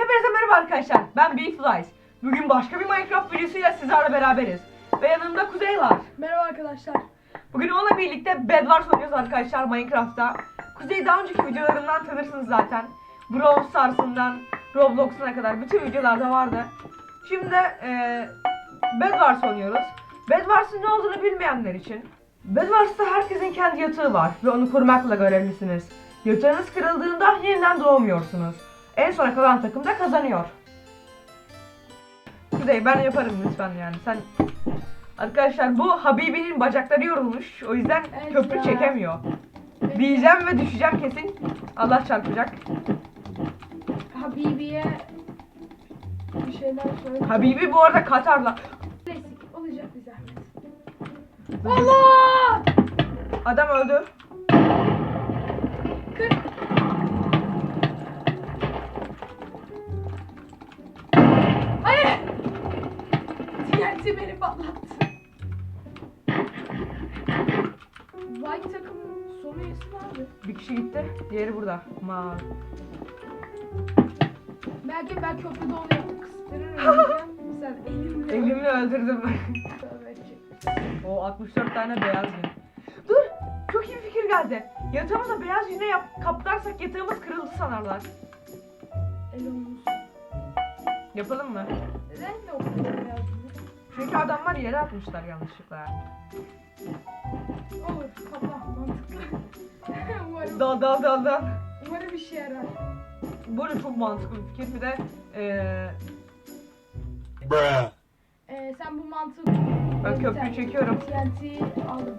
Hepinize merhaba arkadaşlar. Ben Beeflies. Bugün başka bir Minecraft videosuyla sizlerle beraberiz. Ve yanımda Kuzey var. Merhaba arkadaşlar. Bugün onunla birlikte Bedwars oynuyoruz arkadaşlar Minecraft'ta. Kuzey daha önceki videolarından tanırsınız zaten. Brawl Stars'ından Roblox'una kadar bütün videolarda vardı. Şimdi eee Bedwars oynuyoruz. Bedwars'ın ne olduğunu bilmeyenler için. Bedwars'ta herkesin kendi yatağı var ve onu kurmakla görevlisiniz. Yatağınız kırıldığında yeniden doğmuyorsunuz. En sona kalan takım da kazanıyor. Kuzey ben yaparım lütfen yani. Sen Arkadaşlar bu Habibi'nin bacakları yorulmuş. O yüzden evet köprü ya. çekemiyor. Evet. Diyeceğim ve düşeceğim kesin. Allah çarpacak. Habibi'ye bir şeyler söyle. Habibi bu arada Katar'la. Olacak bir zahmet. Allah! Adam öldü. 40 Beni patlattı. White takım sonu üyesi nerede? Bir kişi gitti. Diğeri burada. Ma. Belki ben köprüde onu yapıp kıstırırım. diyeceğim. Sen elimle Elimle öldürdüm. öldürecek. o 64 tane beyaz gün. Dur. Çok iyi bir fikir geldi. Yatağımıza beyaz yüzüne yap kaplarsak yatağımız kırıldı sanarlar. El olmuş. Yapalım mı? Renk ne okuyor yazdım? Çünkü adamlar yere atmışlar yanlışlıkla. Olur, kapa, mantıklı. umarım, Dal dal dal dal. umarım işe yarar. Bu arada çok mantıklı bir fikir. Bir de eee Bruh. Ee, sen bu mantığı... Ben köprüyü çekiyorum. TNT aldım.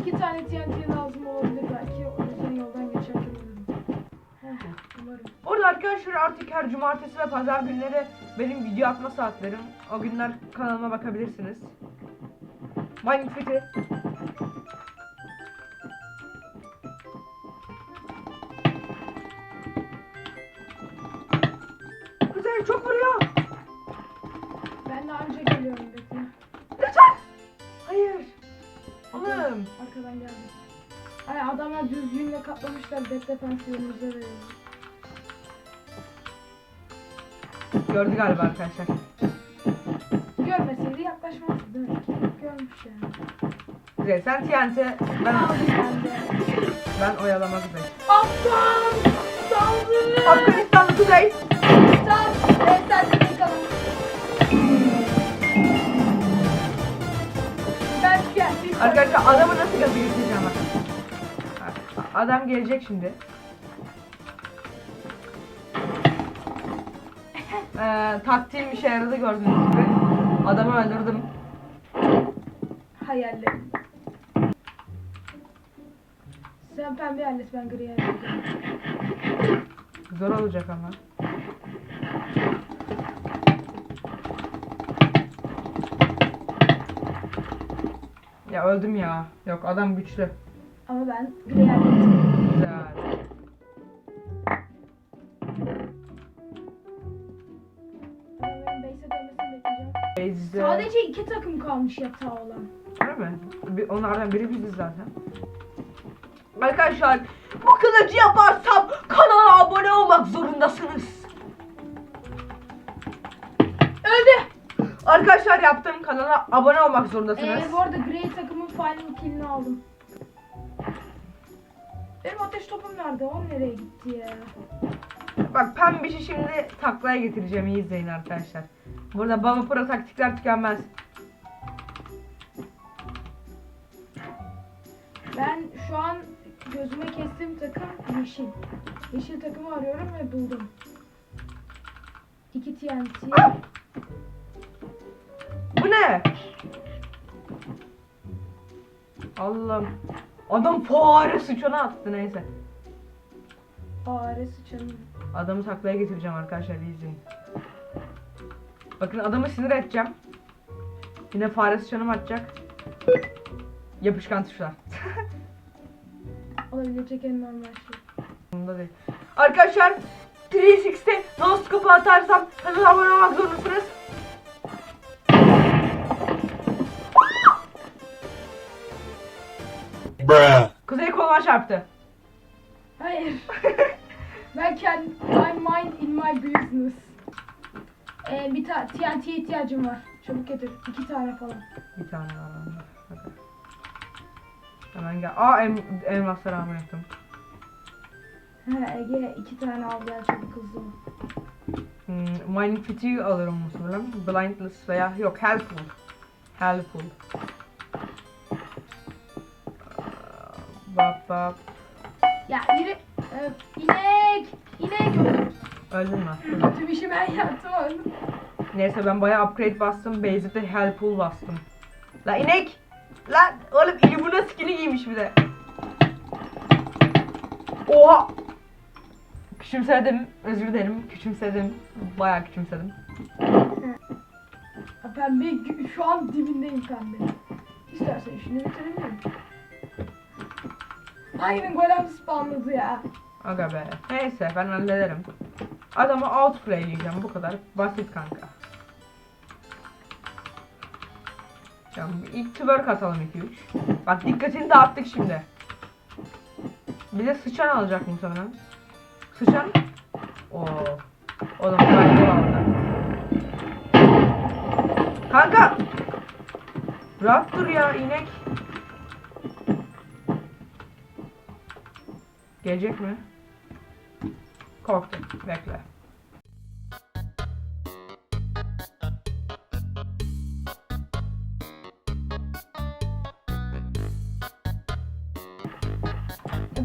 İki tane TNT lazım olabilir Umarım. Orada arkadaşlar artık her cumartesi ve pazar günleri benim video atma saatlerim. O günler kanalıma bakabilirsiniz. Minecraft'i Kuzey çok vuruyor. Ben de anca geliyorum bekle. Lütfen. Hayır. Oğlum. Arkadan geldim. Ay adamlar düzlüğünle kaplamışlar. Dead defense yolumuza veriyor. Gördü galiba arkadaşlar. Görmeseydi yaklaşmazdı. Görmüş yani. Kuzey sen TNT ben, Aldım ben de. ben oyalama Kuzey. Afgan! Saldırı! Afganistanlı Kuzey. Sal! Evet sen de bakalım. Ben geldim. Arkadaşlar adamı nasıl gaza getireceğim. Bak, Adam gelecek şimdi. Ee, taktiğim işe yaradı gördüğünüz gibi. Adamı öldürdüm. Hayallerim. Sen pembe hallet ben gri halledeceğim. Zor olacak ama. Ya öldüm ya. Yok adam güçlü. Ama ben gri hallettim. Sadece iki takım kalmış yatağı olan. Öyle mi? Bir- Onlardan biri biziz zaten. Arkadaşlar bu kılıcı yaparsam kanala abone olmak zorundasınız. Öldü! Arkadaşlar yaptım kanala abone olmak zorundasınız. Ee, bu arada Grey takımın final killini aldım. Benim ateş topum nerede? O nereye gitti ya? Bak pembişi şimdi taklaya getireceğim iyi izleyin arkadaşlar. Burada Baba Pro taktikler tükenmez. Ben şu an gözüme kestiğim takım yeşil. Yeşil takımı arıyorum ve buldum. İki TNT. Bu ne? Allah'ım. Adam fare sıçana attı neyse. Fare sıçanı. Adamı taklaya getireceğim arkadaşlar izleyin. Bakın adamı sinir edeceğim. Yine fare sıçanım atacak. Yapışkan tuşlar. Olabilecek en normal şey. Bunda değil. Arkadaşlar 360 noskop'u atarsam kanala abone olmak zorundasınız. Bruh. Kuzey koluma çarptı. Hayır. Ben kendi my mind in my business. Ee, bir tane TNT'ye ihtiyacım var. Çabuk getir. İki tane falan. Bir tane var bende. Hadi. Hemen gel. Aa em, elmasları almayı unuttum. He Ege iki tane al gel çabuk hızlı. Hmm, mining fatigue alırım muhtemelen. Blindless veya yok helpful. Helpful. Aa, Bap bap. Ya yürü. Ee, inek. İnek. Öldün mü? Tüm işi ben yaptım öldüm. Neyse ben bayağı upgrade bastım. Base'de helpful bastım. La inek! Lan oğlum Illumina skin'i giymiş bir de. Oha! Küçümsedim. Özür dilerim. Küçümsedim. Bayağı küçümsedim. Pembe şu an dibindeyim pembe. İstersen işini bitirebilirim. Aynen golem spamladı ya. Aga be. Neyse ben hallederim. Adamı outplayleyeceğim. Bu kadar basit kanka. Tamam, ilk twerk atalım 2-3. Bak dikkatini dağıttık şimdi. Bir de sıçan alacak muhtemelen. Sıçan. Oo. Oğlum kaybol aldı. Kanka. Rahat dur ya inek. Gelecek mi? Korktum. Bekle.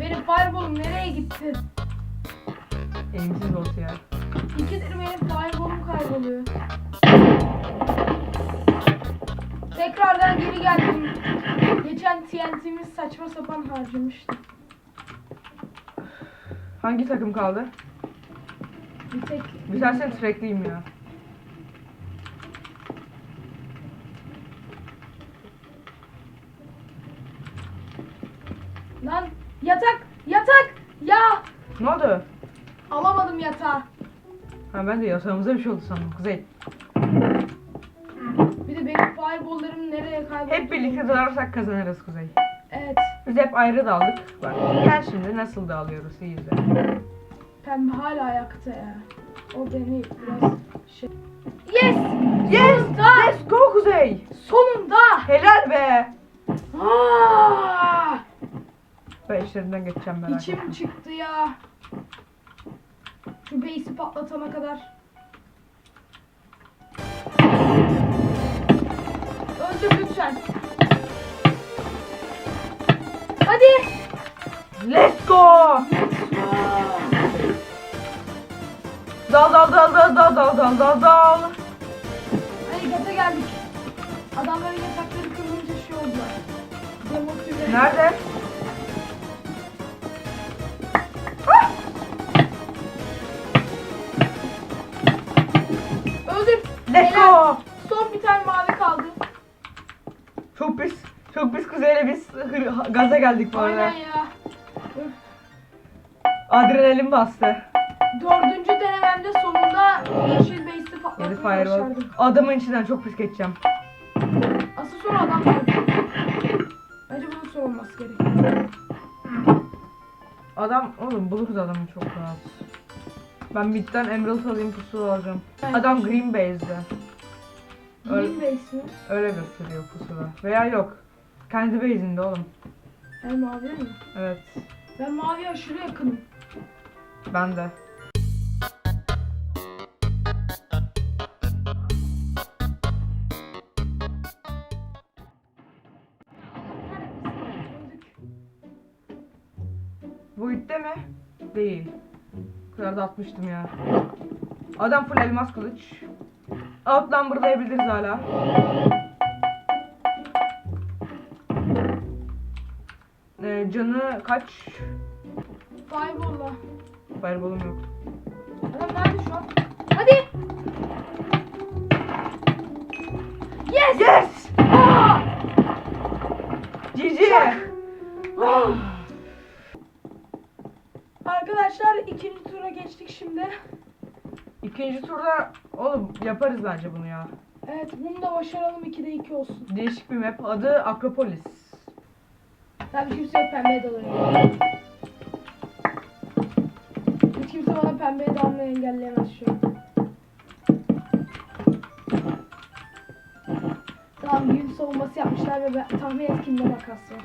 Benim fireball'um nereye gitti? Elimsiz olsun ya. İkidir benim fireball'um kayboluyor. Tekrardan geri geldim. Geçen TNT'miz saçma sapan harcamıştım. Hangi takım kaldı? Bir tek... Bir tanesini trackleyeyim ya. Lan yatak! Yatak! Ya! Ne oldu? Alamadım yatağı. Ha ben de yatağımıza bir şey oldu sandım. Kuzey. Bir de benim fireball'larım nereye kayboldu? Hep birlikte dalarsak kazanırız Kuzey. Evet. Biz hep ayrı daldık. Bak gel şimdi nasıl dağılıyoruz iyi izle. Pembe hala ayakta ya. O beni biraz şey... Yes! Yes! Sonunda! Let's go Kuzey! Sonunda! Helal be! Aa! Ben işlerinden geçeceğim merak İçim etme. çıktı ya. Şu base'i patlatana kadar. Öldür lütfen. Hadi. Let's go! Dal dal dal dal dal dal dal dal dal. Hadi gata geldik. Adamların yatakları kırılınca şey oldular. Demotive. Nerede? Let's Helal. go! Son bir tane mavi kaldı. Çok pis. Çok pis kuzeyle biz hır- gaza geldik bu arada. Aynen ya. Öf. Adrenalin bastı. Dördüncü yeşil base'i Yedi patlatmayı başardım. Adamın içinden çok pis geçeceğim. Asıl sonra adam geldi. Bence bunun son olması gerekiyor. Adam oğlum buluruz adamı çok rahat. Ben midden emerald alayım pusu alacağım. Adam green base'de. Öyle, Green base mi? öyle gösteriyor pusuda. Veya yok. Kendi base'inde oğlum. Yani mavi mi? Evet. Ben mavi aşırı yakınım. Ben de. Bu itte mi? Değil. Bu kadar da atmıştım ya. Adam full elmas kılıç. Outnumber'layabiliriz hala. Ee, canı kaç? Fireball'la. Fireball'um yok. Adam nerede şu an? Hadi! Yes! Yes! Aa! GG! Ah! Geçtik şimdi. İkinci turda oğlum yaparız bence bunu ya. Evet bunu da başaralım 2'de 2 olsun. Değişik bir map. Adı Akropolis. Tabii kimse yok pembeye dalıyorum. Hiç kimse Sen beni dalmayı engelleyemez şu an. Tamam gün savunması yapmışlar ve ben, tahmin et kimde makas var.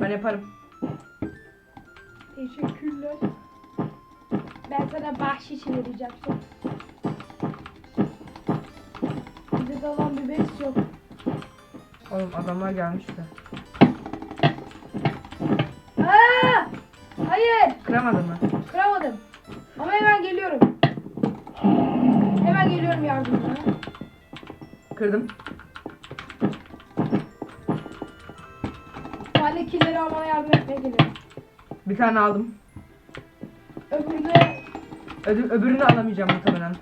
Ben yaparım. Teşekkürler. Ben sana bahşiş verecektim. Bize dalan bir bes yok. Oğlum adamlar gelmiş de. Aa! Hayır! Kıramadın mı? Kıramadım. Ama hemen geliyorum. Hemen geliyorum yardımına. Kırdım. Mahalle killeri almana yardım etmeye geliyorum. Bir tane aldım. Öbürüne... Ödü, öbürünü alamayacağım muhtemelen.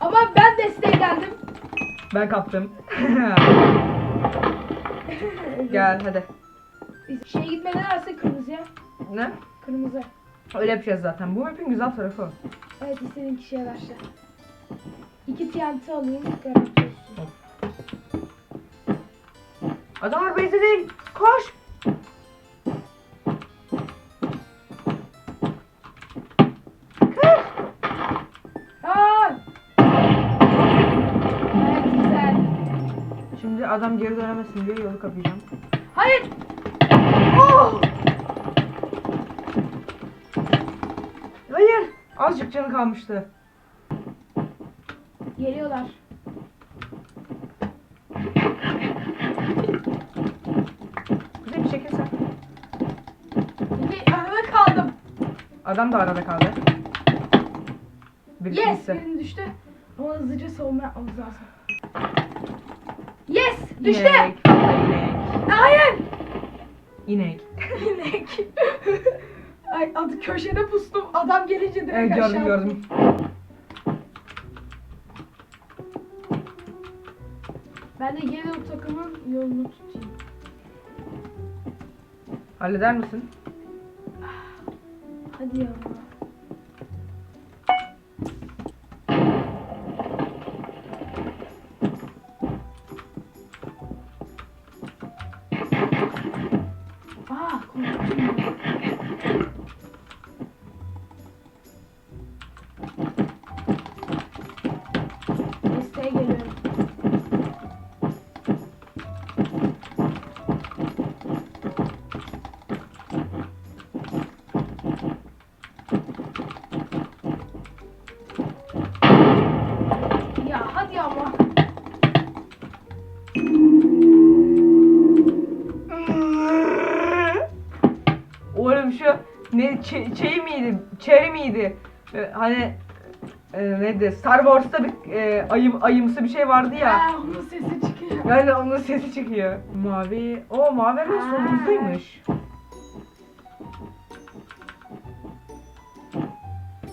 Ama ben desteğe geldim. Ben kaptım. Gel hadi. Şey gitmeden arası kırmızıya. Ne? Kırmızı. Öyle yapacağız zaten. Bu map'in güzel tarafı. Evet istediğin kişiye başla. İki TNT alayım. Garanti olsun. Adamlar değil. Koş. Şimdi adam geri dönemesin diye yolu kapayacağım. Hayır! Oh! Hayır. Azıcık canı kalmıştı. Geliyorlar. Güzel bir çekilsen. Bir arada kaldım. Adam da arada kaldı. Bir Yes! gitse. Birini düştü. Ama hızlıca savunma yapmamız lazım. Düştü! İnek. Hayır! İnek. İnek. Ay adı köşede pustum. Adam gelince direkt Evet gördüm aşağı. gördüm. Ben de Yellow takımın yolunu tutayım. Halleder misin? Hadi ya. Hani e, neydi? Star Wars'ta bir e, ayım ayımsı bir şey vardı ya. Aa, onun sesi çıkıyor. Yani onun sesi çıkıyor. Mavi. O mavi hemen Ha. solumuzdaymış.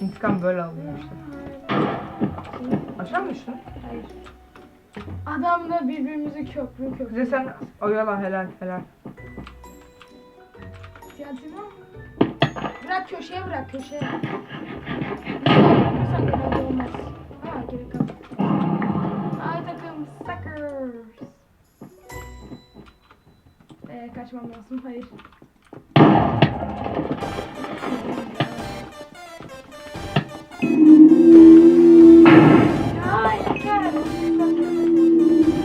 İntikam böyle alınıyor işte. Aşağı mı düştün? Hayır. Adamla birbirimizi köprü köprü. Bize sen oyala helal helal. Siyasetini al. Bırak köşeye bırak köşeye. Ee, kaçmam lazım. Hayır.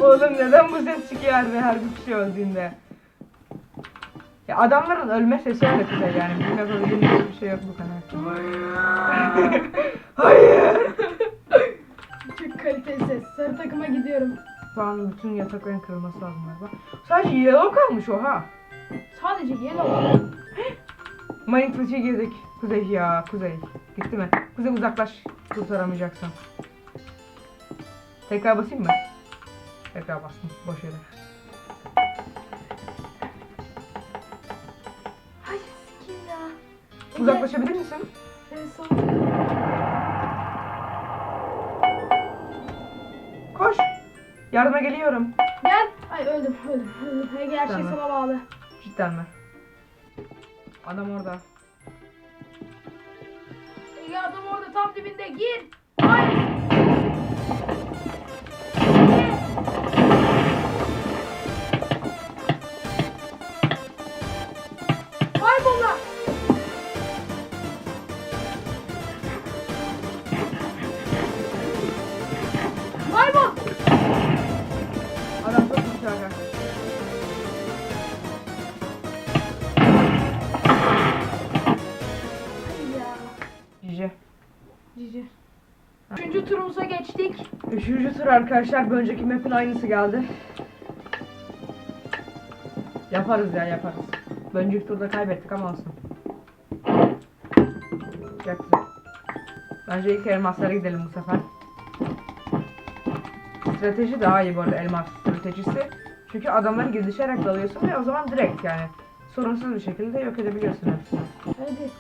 Oğlum neden bu ses çıkıyor her, her bir kişi öldüğünde? Ya adamların ölme sesi öyle güzel yani. Bizim yapabildiğimiz hiçbir şey yok bu kadar. Hayır. Çok kaliteli ses. Sarı takıma gidiyorum. Şu an bütün yatakların kırılması lazım galiba. Sadece yellow kalmış oha. Sadece yellow. Minecraft'a girdik. Kuzey ya kuzey. Gitti mi? Kuzey uzaklaş. Kurtaramayacaksın. Tekrar basayım mı? Tekrar bastım. Boş yere. Uzaklaşabilir misin? Son- Koş. Yardıma geliyorum. Gel. Ay öldüm öldüm öldüm. Her şey Tamam. sana bağlı. Cidden mi? Adam orada. Ege adam orada tam dibinde gir. Ay. Arkadaşlar. Bir önceki map'in aynısı geldi. Yaparız ya yaparız. Bir önceki turda kaybettik ama olsun. Getir. Bence ilk elmaslara gidelim bu sefer. Strateji daha iyi bu arada elmas stratejisi. Çünkü adamları gidişerek dalıyorsun ve o zaman direkt yani sorunsuz bir şekilde yok edebiliyorsun hepsini. Hadi.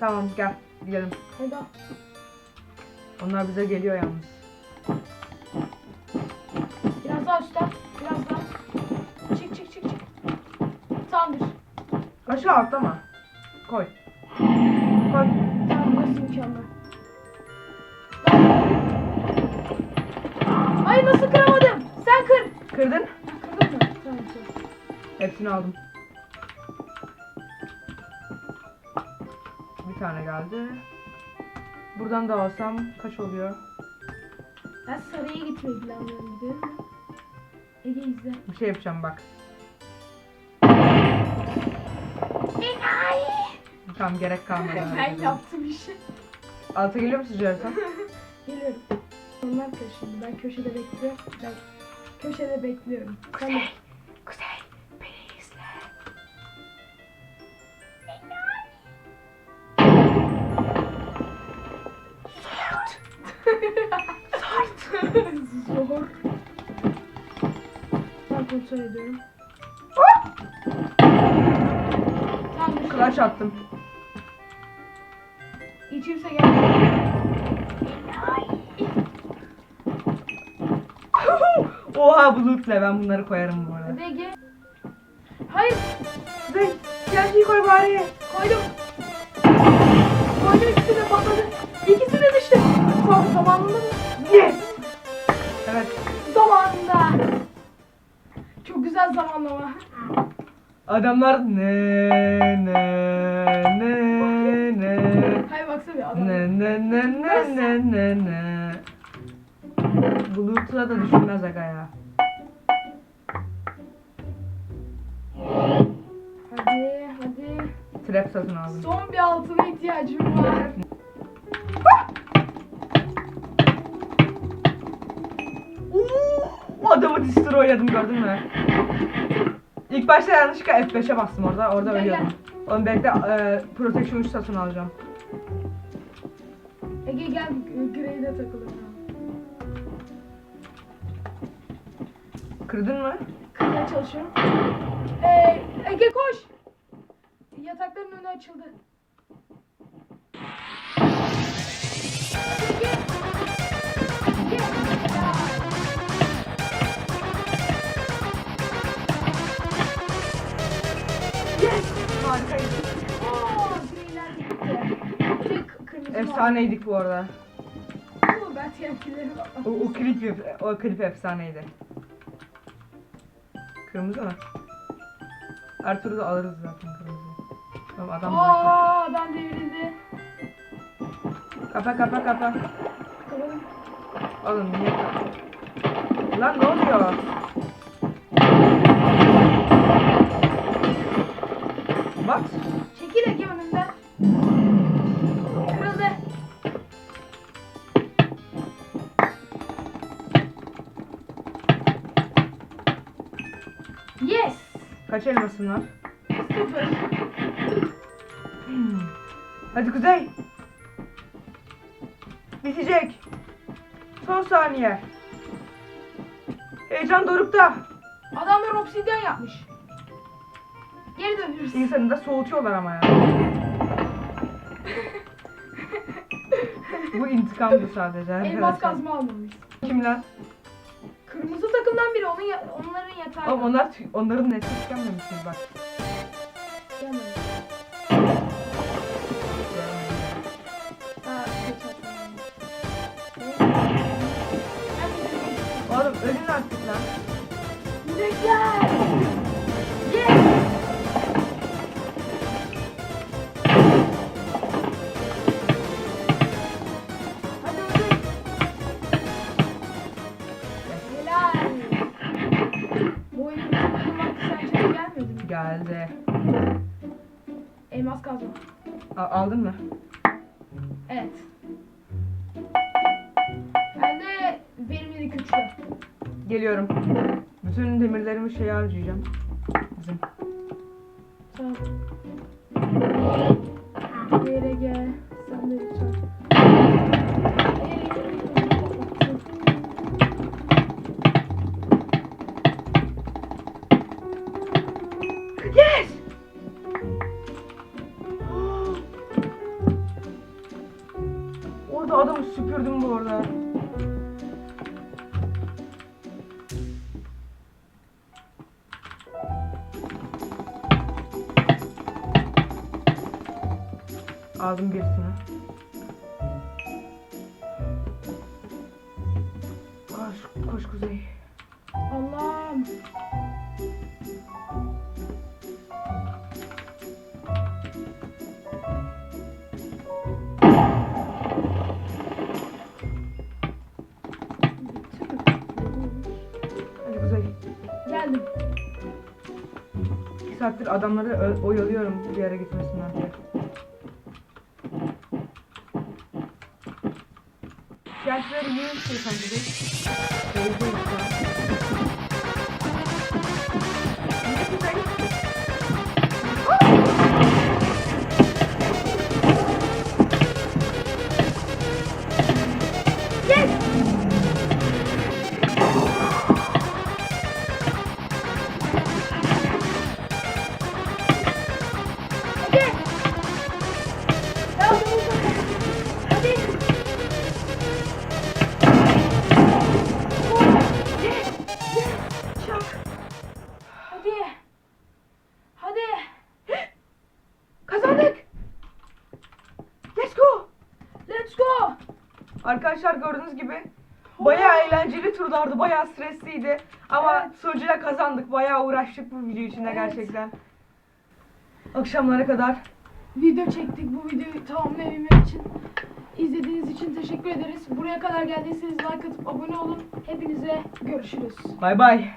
Tamam gel gidelim. Hadi. Onlar bize geliyor yalnız. Biraz daha üstten. Biraz daha. Çık çık çık çık. Tamamdır. Aşağı atlama. Koy. Koy. Tamam burası mükemmel. Hayır nasıl kıramadım? Sen kır. Kırdın. Kırdın mı? Tamam tamam. Hepsini aldım. Bir tane geldi. Buradan da alsam kaç oluyor? Ben saraya gitmeyi planlıyorum mi? Ege izle. Bir şey yapacağım bak. Enayi. Tamam gerek kalmadı. ben yaptım işi. Alta geliyor musun Cevdet? Geliyorum. Onlar karışıldı. Ben köşede bekliyorum. Ben köşede bekliyorum. Tamam. Kontrol ediyorum. Tamam. Kulaç attım. Hiç kimse gelmedi. Oha bu loot ne ben bunları koyarım bu arada. Hadi Ege. Hayır. Kuzey gerçeği koy bari. Koydum. Koydum ikisi de patladı. İkisi de düştü. Zamanında mı? Yes. Evet. Zamanında. Çok güzel zamanlama. Adamlar ne ne ne ne Hayır baksana bir adam. ne ne ne ne ne ne ne Bluetooth'a da düşünmez aga ya. Hadi hadi. Trap satın aldım. Son bir altına ihtiyacım var. Adamı destroyladım gördün mü? İlk başta yanlışlıkla F5'e bastım orada. Orada ölüyordum. Oğlum bekle e, Protection 3 satın alacağım. Ege gel Grey'de takılalım. Kırdın mı? Kırmaya çalışıyorum. Ee, Ege koş. Yatakların önü açıldı. Efsaneydik bu arada. Ben TNT'leri O, o klip o klip efsaneydi. Kırmızı mı? Her türlü alırız zaten kırmızı. Tamam adam bırakma. Aa, adam devrildi. Kapa kapa kapa. Kalalım. Oğlum niye kapa? Lan ne oluyor? Bak. Yes. Kaç elmasın var? Sıfır. Hadi Kuzey. Bitecek. Son saniye. Heyecan dorukta. Adamlar obsidyen yapmış. Geri dönüyoruz. İnsanı da soğutuyorlar ama ya. Bu intikamdı sadece. Elmas arkadaşlar. kazma almamış. Kim lan? Oğlum onlar onların nesli tükenmemişiz bak. Oğlum ölün artık lan. Yürekler. Yes. Geldi. Elmas kazma. A- aldın mı? Evet. Ben de verimlilik güçlü. Geliyorum. Bütün demirlerimi şeye harcayacağım. Bizim. Tamam. Saattir adamları oyalıyorum bir yere gitmesinler diye. Gerçekleri yiyin istiyorsan kuzey. Öyle turlardı, bayağı stresliydi. Ama Evet. sonucunda kazandık. Bayağı uğraştık bu video içinde Evet. gerçekten. Akşamlara kadar. Video çektik bu videoyu tamamlayabilmek için. İzlediğiniz için teşekkür ederiz. Buraya kadar geldiyseniz like atıp abone olun. Hepinize görüşürüz. Bay bay.